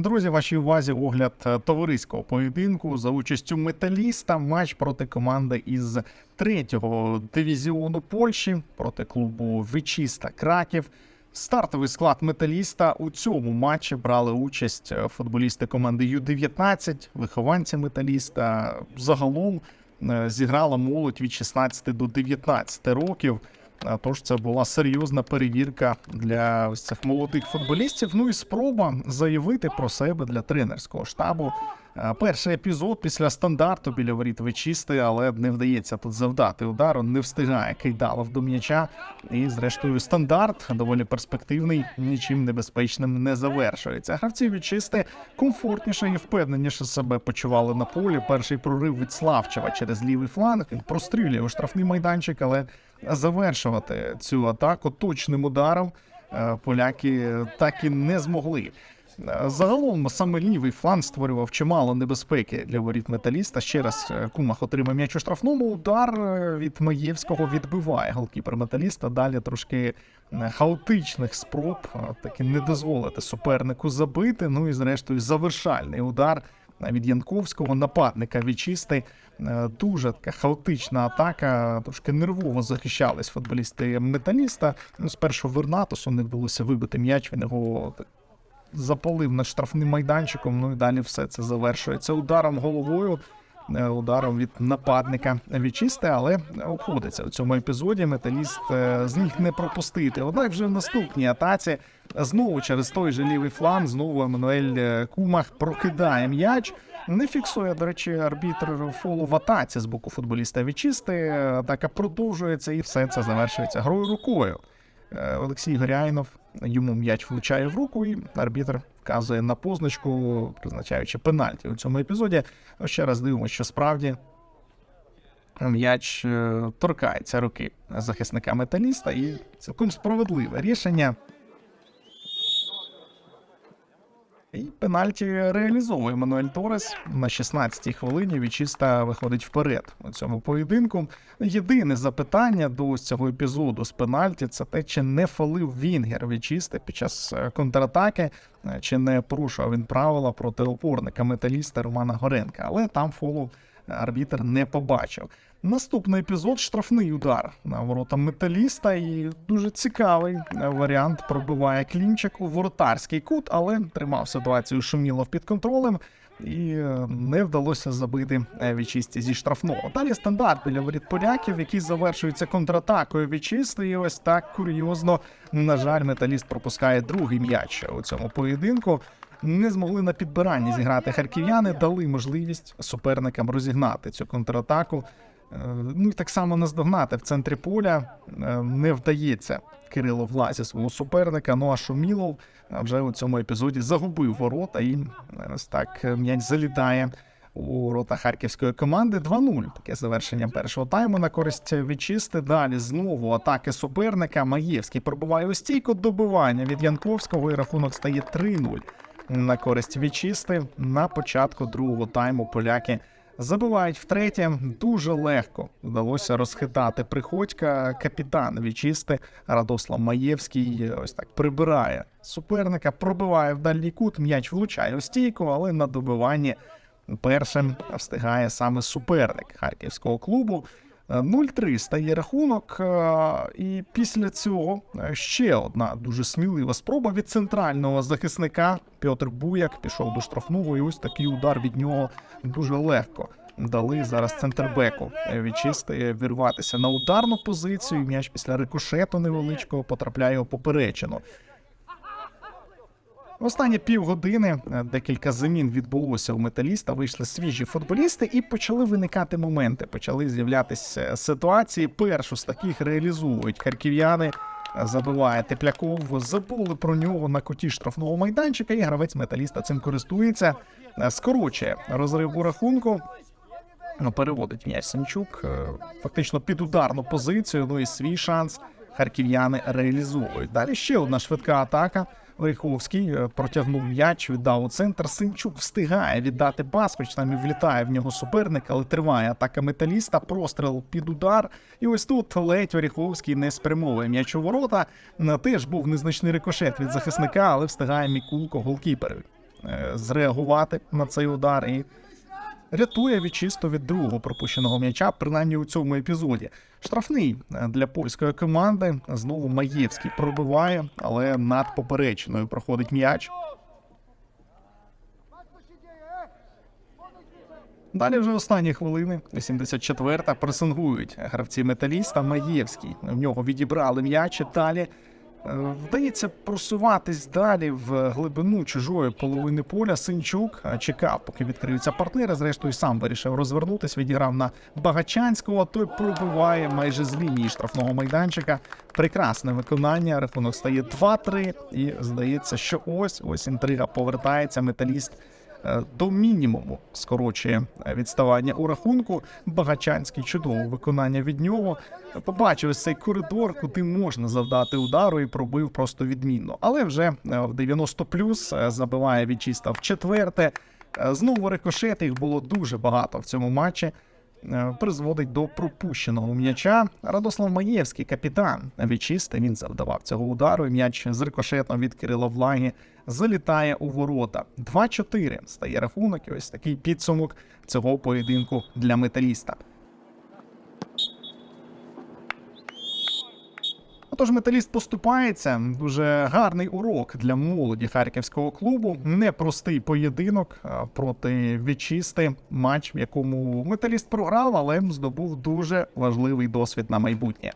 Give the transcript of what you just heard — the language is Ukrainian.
Друзі, вашій увазі огляд е, товариського поєдинку за участю металіста. Матч проти команди із третього дивізіону Польщі проти клубу Вічіста Краків. Стартовий склад металіста у цьому матчі брали участь е, футболісти команди Ю-19, вихованці металіста. Загалом е, зіграла молодь від 16 до 19 років. Тож це була серйозна перевірка для ось цих молодих футболістів. Ну і спроба заявити про себе для тренерського штабу. А, Перший епізод після стандарту біля воріт вичисти, але не вдається тут завдати удару. Не встигає Кейдалов до м'яча. І, зрештою, стандарт доволі перспективний, нічим небезпечним не завершується. Гравці відчисти комфортніше і впевненіше себе почували на полі. Перший прорив від Славчева через лівий фланг. Прострілює у штрафний майданчик, але завершувати цю атаку точним ударом е, поляки так і не змогли. Е, Загалом саме лівий фланг створював чимало небезпеки для воріт металіста. Ще раз е, Кумах отримав м'яч у штрафному. Удар е, від Маєвського відбиває голкіпер металіста. Далі трошки хаотичних спроб таки не дозволити супернику забити. Ну і зрештою завершальний удар від Янковського, нападника Вічисти. Е, Дуже така хаотична атака. Трошки нервово захищались футболісти металіста. Ну, спершу Вернатусу не вдалося вибити м'яч. Він його запалив над штрафним майданчиком. Ну і далі все це завершується ударом головою. е, Ударом від нападника Вічисти, але обходиться у цьому епізоді. Металіст е, зміг не пропустити. Однак вже в наступній атаці знову через той же лівий фланг, знову Еммануель е, Кумах прокидає м'яч. Не фіксує, до речі, арбітр фолу в атаці з боку футболіста Вічисти. Атака продовжується і все це завершується грою рукою. Олексій Горяйнов йому м'яч влучає в руку, і арбітр вказує на позначку, призначаючи пенальті у цьому епізоді. Ось Ще раз дивимося, що справді м'яч е, торкається руки захисника металіста, і цілком справедливе рішення. І пенальті реалізовує Мануель Торес на 16-й хвилині. Вічиста виходить вперед у цьому поєдинку. Єдине запитання до цього епізоду з пенальті це те, чи не фалив Вінгер Вічисти під час е, контратаки, е, чи не порушував він правила проти опорника металіста Романа Горенка. Але там фолу арбітр не побачив. Наступний епізод штрафний удар на ворота металіста, і дуже цікавий е, варіант пробиває клінчик у воротарський кут, але тримав ситуацію Шумілов під контролем. І е, не вдалося забити е, вічисті зі штрафного. Далі стандарт біля воріт поляків, який завершується контратакою вічисти. І ось так курйозно. На жаль, металіст пропускає другий м'яч у цьому поєдинку. Не змогли на підбиранні зіграти харків'яни, дали можливість суперникам розігнати цю контратаку. Е, Ну і так само наздогнати в центрі поля е, не вдається Кирило влазі свого суперника. Ну а Шумілов е, вже у цьому епізоді загубив ворота і ось так м'яч залітає у ворота харківської команди. 2-0. Таке завершення першого тайму на користь відчисти. Далі знову атаки суперника. Маєвський пробиває у стійку добивання від Янковського і рахунок стає 3-0 на користь відчисти. На початку другого тайму поляки забивають втретє. Дуже легко вдалося розхитати приходька. Капітан відчисти Радослав Маєвський ось так прибирає суперника, пробиває в дальній кут. М'яч влучає у стійку, але на добиванні першим встигає саме суперник харківського клубу. Е, 0-3 стає рахунок, е, і після цього е, ще одна дуже смілива спроба від центрального захисника. Петр Буяк пішов до штрафного, і ось такий удар від нього дуже легко. Дали зараз центрбеку відчисти вірватися на ударну позицію. М'яч після рикошету невеличкого потрапляє у поперечину. Останні півгодини е, декілька замін відбулося у металіста. Вийшли свіжі футболісти і почали виникати моменти. Почали з'являтися ситуації. Першу з таких реалізовують харків'яни. Забиває Тепляков, забули про нього на коті штрафного майданчика, і гравець металіста цим користується, Е, скорочує розрив у рахунку. Ну, переводить м'яч Самчук е, фактично під ударну позицію. Ну і свій шанс харків'яни реалізовують. Далі ще одна швидка атака. Риховський е, протягнув м'яч, віддав у центр. Синчук встигає віддати пас, хоч там і влітає в нього суперник, але триває атака металіста. Простріл під удар. І ось тут ледь Оріховський не спрямовує м'яч у ворота. Теж був незначний рикошет від захисника, але встигає Мікулко голкіпер е, зреагувати на цей удар і рятує вічисто від другого пропущеного м'яча, принаймні у цьому епізоді. Штрафний е, для польської команди. Знову Маєвський пробиває, але над поперечною проходить м'яч. Далі вже останні хвилини, 84-та, пресингують гравці металіста Маєвський. В нього відібрали м'яч і далі. Е, Вдається просуватись далі в глибину чужої половини поля. Синчук е, чекав, поки відкриються партнери. Зрештою, сам вирішив розвернутись, відіграв на Багачанського. Той пробиває майже з лінії штрафного майданчика. Прекрасне виконання. Рахунок стає 2-3. І здається, що ось ось інтрига повертається. Металіст до мінімуму скорочує е, відставання у рахунку. Багачанський чудово виконання від нього. Побачив цей коридор, куди можна завдати удару і пробив просто відмінно. Але вже е, в 90 плюс е, забиває відчиста в четверте. Е, Знову рикошет, їх було дуже багато в цьому матчі. Е, Призводить до пропущеного м'яча. Радослав Маєвський, капітан вічисти. Він завдавав цього удару. і М'яч з рикошетом від Кирила Влаги залітає у ворота. 2-4 стає рахунок. І ось такий підсумок цього поєдинку для металіста. Отож, металіст поступається. Дуже гарний урок для молоді харківського клубу. Непростий поєдинок проти вічисти. Матч, в якому металіст програв, але здобув дуже важливий досвід на майбутнє.